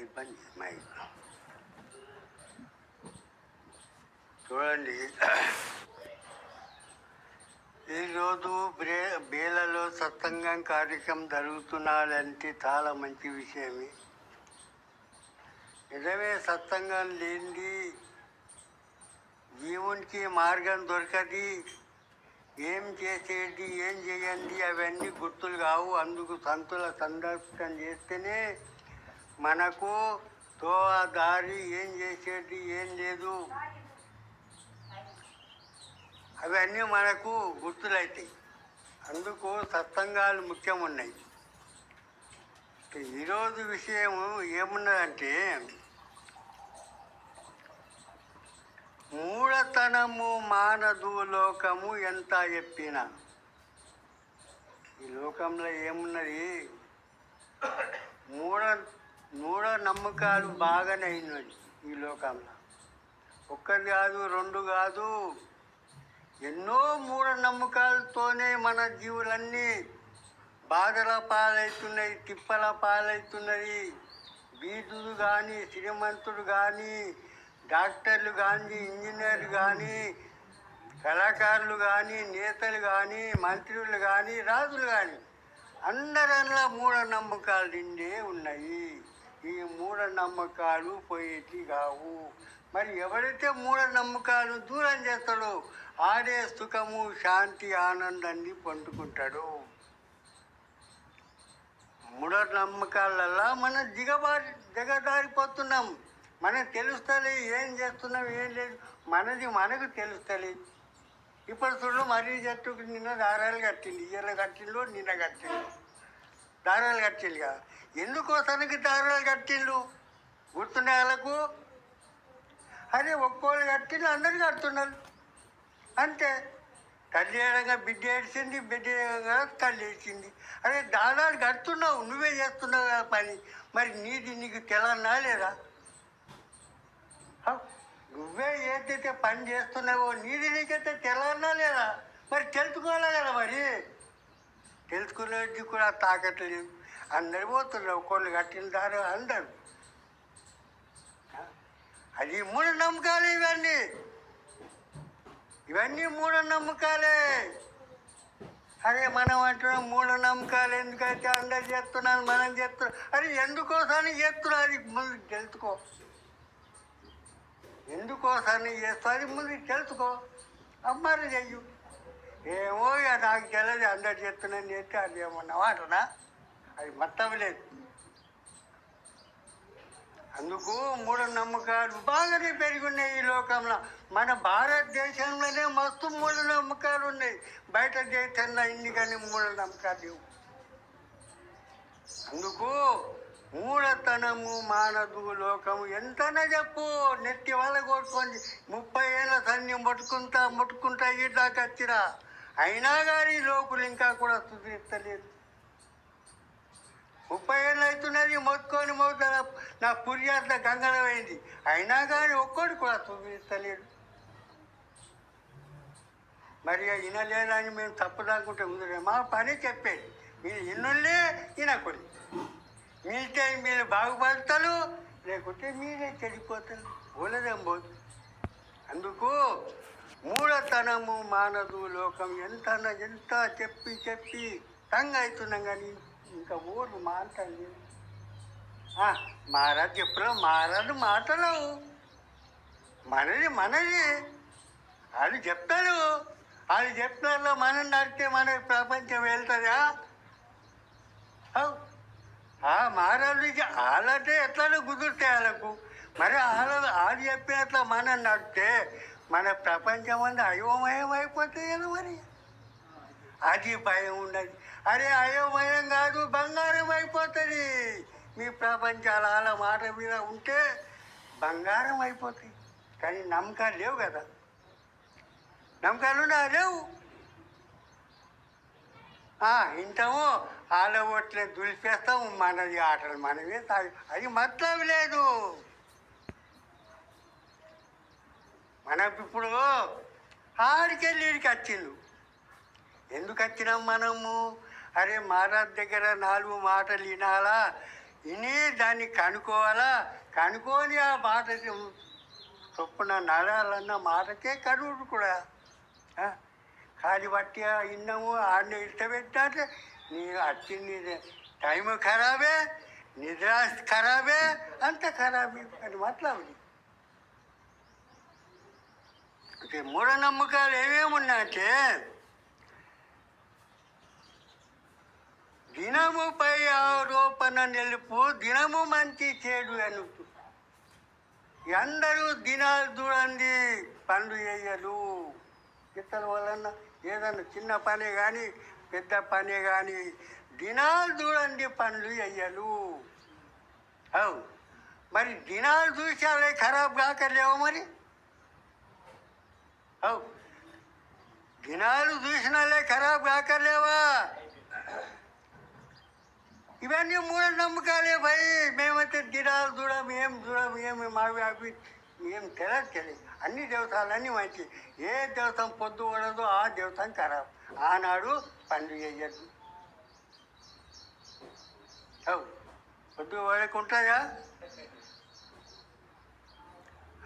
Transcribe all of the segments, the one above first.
Mic బంద్ చూడండి ఈరోజు బ్రే బేలలో సత్సంగం కార్యక్రమం జరుగుతున్నాడంటే చాలా మంచి విషయమే. నిజమే సత్సంగం లేనిది జీవునికి మార్గం దొరకది. ఏం చేసేది ఏం చేయండి అవన్నీ గుర్తులు కావు. అందుకు సంతుల సందర్శనం చేస్తేనే మనకు తో దారి ఏం చేసేది ఏం లేదు. అవన్నీ మనకు గుర్తులవుతాయి అందుకు సత్సంగాలు ముఖ్యం ఉన్నాయి ఈరోజు విషయం ఏమున్నదంటే మూఢతనము మానదు లోకము ఎంత చెప్పిన. ఈ లోకంలో ఏమున్నది? మూఢ మూఢనమ్మకాలు బాగానే అయినవి ఈ లోకంలో. ఒక్కటి కాదు రెండు కాదు ఎన్నో మూఢ నమ్మకాలతోనే మన జీవులన్నీ బాధల పాలవుతున్నాయి తిప్పల పాలవుతున్నది బీదులు కానీ శ్రీమంతుడు కానీ డాక్టర్లు కానీ ఇంజనీర్లు కానీ కళాకారులు కానీ నేతలు కానీ మంత్రులు కానీ రాజులు కానీ అందరల్లా మూఢనమ్మకాలు నిండే ఉన్నాయి. ఈ మూఢనమ్మకాలు పోయేటి కావు. మరి ఎవరైతే మూఢనమ్మకాలు దూరం చేస్తాడో ఆడే సుఖము శాంతి ఆనందాన్ని పండుకుంటాడు. మూఢనమ్మకాలల్లా మనం దిగబారి దిగదారిపోతున్నాం మనకు తెలుస్తలే ఏం చేస్తున్నాం ఏం లేదు. మనది మనకు తెలుస్తలే. ఇప్పుడు చూడు మరీ చెట్టుకు నిన్న దారాలు కట్టింది ఇయ్యల కట్టిండు నిన్న కట్టిండు దారాలు కట్టిండుగా ఎందుకోసానికి దారాలు కట్టిండు గుర్తుండే వాళ్ళకు? అదే ఒక్కోళ్ళు కట్టిండు అందరు కడుతున్నారు. అంతే. తల్లి ఏడంగా బిడ్డ ఏడ్చింది బిడ్డ ఏడంగా తల్లి ఏడ్చింది. అదే దాదాలు కడుతున్నావు నువ్వే చేస్తున్నావు కదా పని. మరి నీది నీకు తెలన్నా లేదా? నువ్వే ఏదైతే పని చేస్తున్నావో నీది నీకైతే తెలన్నా లేదా? మరి తెలుసుకోవాలి కదా మరి? తెలుసుకునేది కూడా తాకట్లేదు. అందరు పోతున్నారు కొన్ని కట్టిన దారు అందరు. అది మూఢ నమ్మకాలు ఇవన్నీ. ఇవన్నీ మూఢనమ్మకాలే అరే మనం అంటున్నాం మూఢనమ్మకాలు ఎందుకైతే అందరు చేస్తున్నారు మనం చేస్తున్నాం? అరే ఎందుకోసారి చేస్తున్నారు? అది ముందు తెలుసుకో. ఎందుకోసారి చేస్తా అది ముందు తెలుసుకో. అమ్మారు చెయ్యు. ఏమో నాకు తెలియదు అందరు చెప్తున్నాను చెప్తే అది ఏమన్నా వాటనా అది మొత్తం లేదు. అందుకు మూఢనమ్మకాలు బాగానే పెరిగినాయి ఈ లోకంలో. మన భారతదేశంలోనే మస్తు మూఢనమ్మకాలు ఉన్నాయి. బయట దేశంలో ఇన్ని కానీ మూఢనమ్మకాలు లేవు. అందుకు మూఢతనము మానదు లోకము. ఎంతనే చెప్పు నెత్తి వల్ల కొట్టుకోండి ముప్పై ఏళ్ళ సన్ని ముట్టుకుంటా ముట్టుకుంటా ఈ దాకా వచ్చిరా. అయినా కానీ లోకులు ఇంకా కూడా సుధీర్తలేదు ముప్పై ఏళ్ళు అవుతున్నది మొత్తుకొని మొత్తం నా పుర్యాత్ర గంగలమైంది అయినా కానీ ఒక్కడు కూడా చూపిస్తలేడు మరి వినలేదని మేము తప్పు రాకుంటే ముందు మా పని చెప్పేది. మీరు ఇన్నులే వినకూడదు మీకే మీరు బాగుపడతారు లేకుంటే మీరే చెడిపోతారు. పోలేదేం పోదు. అందుకు మూడతనము మానదు లోకం. ఎంత ఎంత చెప్పి చెప్పి తంగ అవుతున్నాం కానీ ఇంకా ఊరు మాట్లాడలేదు మహారాజు చెప్పులో మహారాజు మాటలవు మనది మనది. అది చెప్తారు. అది చెప్తారు మనం నడితే మన ప్రపంచం వెళ్తుందా? అవు. ఆ మహారాజు వాళ్ళంటే ఎట్లా కుదురుతాయి వాళ్ళకు మరి వాళ్ళ వాళ్ళు చెప్పినట్ల మనం నడితే మన ప్రపంచం అంతా అయోమయం అయిపోతాయి కదా మరి? అది భయం ఉండదు. అరే అయోమయం కాదు బంగారం అయిపోతుంది మీ ప్రపంచాల అలా మాట మీద ఉంటే బంగారం అయిపోతాయి కానీ నమ్మకాలు లేవు కదా? నమ్మకాలు ఉన్నా లేవు. ఆ, ఇంటాము వాళ్ళ ఓట్లే దులిపేస్తాము మనది ఆటలు మనమే తాగి అది మతలబు లేదు. మనకు ఇప్పుడు ఆడికెళ్ళి వచ్చిండు ఎందుకు వచ్చినాం మనము? అరే మహారాజ్ దగ్గర నాలుగు మాటలు వినాలా? విని దాన్ని కనుక్కోవాలా? కనుక్కొని ఆ మాట చొప్పున నడాలన్న మాటకే కరువుడు కూడా. కాలి బట్టి ఇన్నాము ఆడిని ఇష్టపెట్టినట్టే నీ వచ్చింది టైం ఖరాబే నిద్ర ఖరాబే అంత ఖరాబే అని మాట్లాడు. అంటే మూఢనమ్మకాలు ఏమేమున్నాయంటే దినముపై ఆరోపణ నిలుపు దినము మంచి చెడు అనుకు అందరూ దినాలు చూడండి పనులు చేయరు ఇతర వలన ఏదన్నా చిన్న పని కానీ పెద్ద పని కానీ దినాలు చూడండి పనులు చెయ్యలు అవు. మరి దినాలు చూసి అవి ఖరాబ్ కాకలేవు మరి? దినాలు చూసినాలే ఖరాబ్ కాకర్లేవా? ఇవన్నీ మూఢ నమ్మకాలే భయ్. మేమైతే దినాలు చూడం ఏం చూడం ఏమి మావి అవి ఏం తెలియదు తెలియదు అన్ని దేవతలన్నీ మంచి. ఏ దేవతం పొద్దు పడదో ఆ దేవతం ఖరాబ్. ఆనాడు పండుగ చేయద్దు అవు. పొద్దు పడకుంటుందా?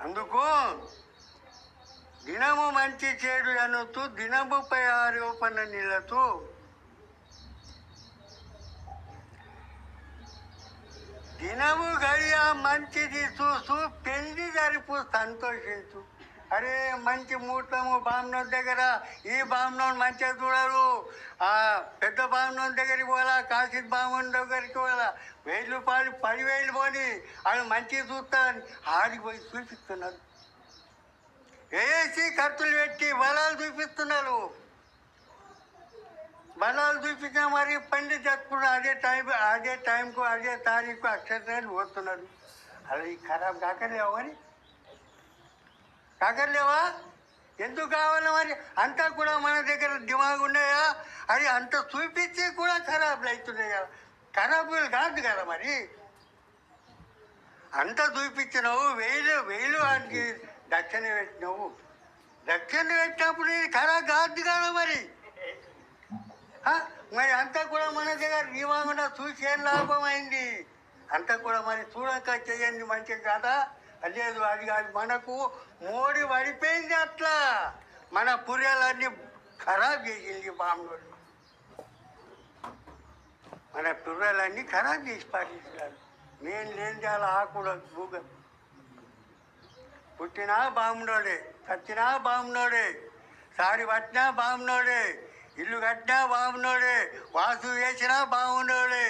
అందుకు దినము మంచి చెడు అనుతూ దినముపై ఆరోపణ నిలతూ. దినము గడియ మంచిది చూస్తూ పెళ్ళి జరుపు సంతోషించు. అరే మంచి ముహూర్తము బామ్నం దగ్గర ఈ బామ్నం మంచిగా చూడరు. ఆ పెద్ద బామ్నం దగ్గరికి పోలా కాశీద్ బామ్మన్ దగ్గరికి పోలా వెయ్యి రూపాయలు పదివేలు పోని వాళ్ళు మంచిగా చూస్తారని ఆడికి పోయి చూపిస్తున్నారు వేసి ఖర్చులు పెట్టి బలాలు చూపిస్తున్నారు. బలాలు చూపించినా మరి పండి జరుపుకున్న అదే టైం అదే టైంకు అదే తారీఖు అక్షరాలు పోతున్నారు ఈ ఖరాబ్ కాకలేవా మరి? కాకర్లేవా ఎందుకు కావాలి మరి? అంతా కూడా మన దగ్గర దిమాగ్ ఉన్నాయా? అది అంత చూపించి కూడా ఖరాబులు అవుతున్నాయి కదా. ఖరాబులు కాదు కదా మరి? అంత చూపించినావు వేలు వేలు అంటే దక్షిణ పెట్టినావు దక్షిణ పెట్టినప్పుడు ఇది ఖరాబ్ కాదు కదా మరి. మరి అంతా కూడా మన దగ్గర ఇవ్వకుండా చూసి ఏం లాభం అయింది అంతా కూడా మరి చూడక చేయండి మంచిది కదా లేదు అది కాదు. మనకు మోడి పడిపోయింది అట్లా. మన పుర్యాలన్నీ ఖరాబ్ చేసింది బాంబులు మన పుర్యాలన్నీ ఖరాబ్ చేసి పాటిస్తున్నారు నేను లేని చాలా ఆకూడదు భూగం పుట్టినా బామునోడే చచ్చినా బామునోడే సారి పట్టినా బామునోడే ఇల్లు కట్టినా బామునోడే వాసు వేసినా బామునోడే.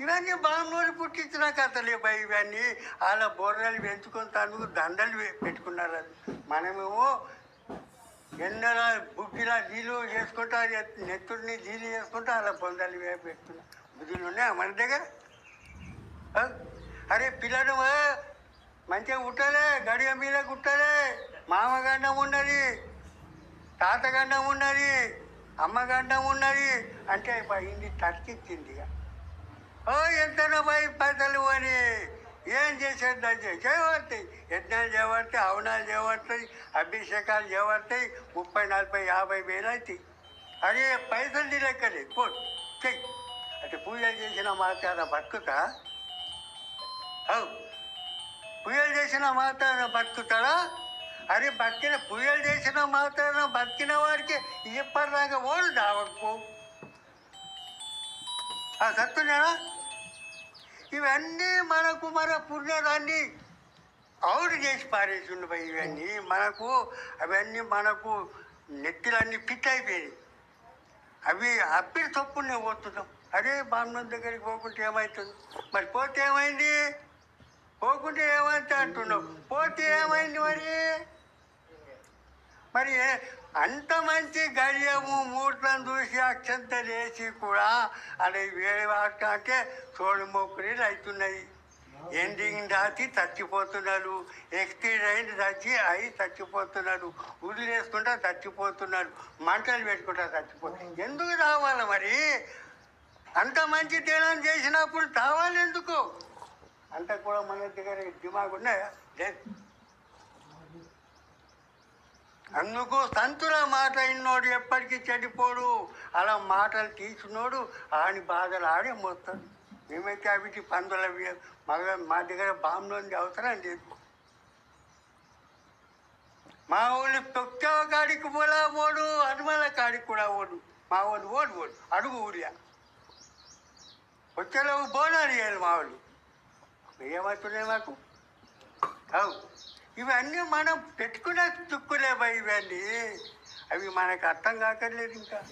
ఇవన్నీ బామునోడు పుట్టించిన కథలే ఇవన్నీ. వాళ్ళ బోర్రలు పెంచుకొని తను దండలు పెట్టుకున్నారు మనమేమో ఎన్నెల బుగ్గిలా నీళ్ళు చేసుకుంటా నెత్తుడిని నీళ్ళు చేసుకుంటా అలా బొందలు వే- పెట్టుకున్నాం. బుద్ధులు ఉన్నాయా మన దగ్గర? అరే పిల్లలు మంచిగా కుట్టలే గడియ మీద కుట్టలే. మామగండం ఉన్నది తాతగండం ఉన్నది అమ్మగండం ఉన్నది అంటే ఇది తక్కిచ్చింది ఇక. ఓ ఎంతనో పోయి పైసలు అని ఏం చేసేది దాన్ని చేయబడతాయి యజ్ఞాలు చేయబడతాయి హవనాలు చేయబడతాయి అభిషేకాలు చేయబడతాయి ముప్పై నలభై యాభై వేలు అవుతాయి అదే పైసలు లెక్కలేదు కోట్ చెయ్యి. అంటే పూజలు చేసిన మాట్లాడ బతుకుతా? అవు. పూజలు చేసిన మాత్రాన బతుకుతాడా? అరే బతికిన పూజలు చేసిన మాత్రాన బతికిన వాడికి ఇప్పటిదాకా ఓడు దావకు. ఆ సత్తున్నాడా ఇవన్నీ మనకు మన పుణ్యదాన్ని అవుడు చేసి పారేసిండు పోయి ఇవన్నీ. మనకు అవన్నీ మనకు నెత్తిలన్నీ ఫిట్ అయిపోయాయి అవి అప్పిడి తప్పునే పోతున్నాం. అదే బామ్మం దగ్గరికి పోకుంటే ఏమవుతుంది మరి పోతే ఏమైంది? పోకుంటే ఏమైతే అంటున్నావు? పోతే ఏమైంది మరి? మరి అంత మంచి గడియము మూట్లను చూసి అక్షంత లేచి కూడా అది వేరే వాటికే చోడు మొక్కులు అవుతున్నాయి. ఎండింగ్ దాచి చచ్చిపోతున్నారు. ఎక్స్టీడ్ అయింది చచ్చి అయి చచ్చిపోతున్నారు. వదిలేసుకుంటా చచ్చిపోతున్నారు. మంటలు పెట్టుకుంటా చచ్చిపోతున్నారు. ఎందుకు రావాలి మరి? అంత మంచి తేడా చేసినప్పుడు తావాలి ఎందుకు? అంత కూడా మన దగ్గర దిమాగ్ ఉన్నాయా లేదు అందుకు సంతుల మాట ఇన్నోడు ఎప్పటికీ చెడిపోడు. అలా మాటలు తీసినోడు ఆని బాధలు ఆడే మోస్తాడు మేమైతే అవిటి పందులు మగ మా దగ్గర బాంబులు అవసరం లేదు మా ఊళ్ళు తొక్కేవ కాడికి పోలా ఓడు హనుమల కాడికి కూడా ఓడు మా వాళ్ళు ఓడు ఓడు అడుగు ఊరియా. వచ్చేలోపు బోనాలు చేయాలి మా వాళ్ళు. ఏమవుతున్నాయి మాకు? కావు ఇవన్నీ మనం పెట్టుకునే తుక్కులే భయ ఇవన్నీ. అవి మనకు అర్థం కాకర్లేదు ఇంకా.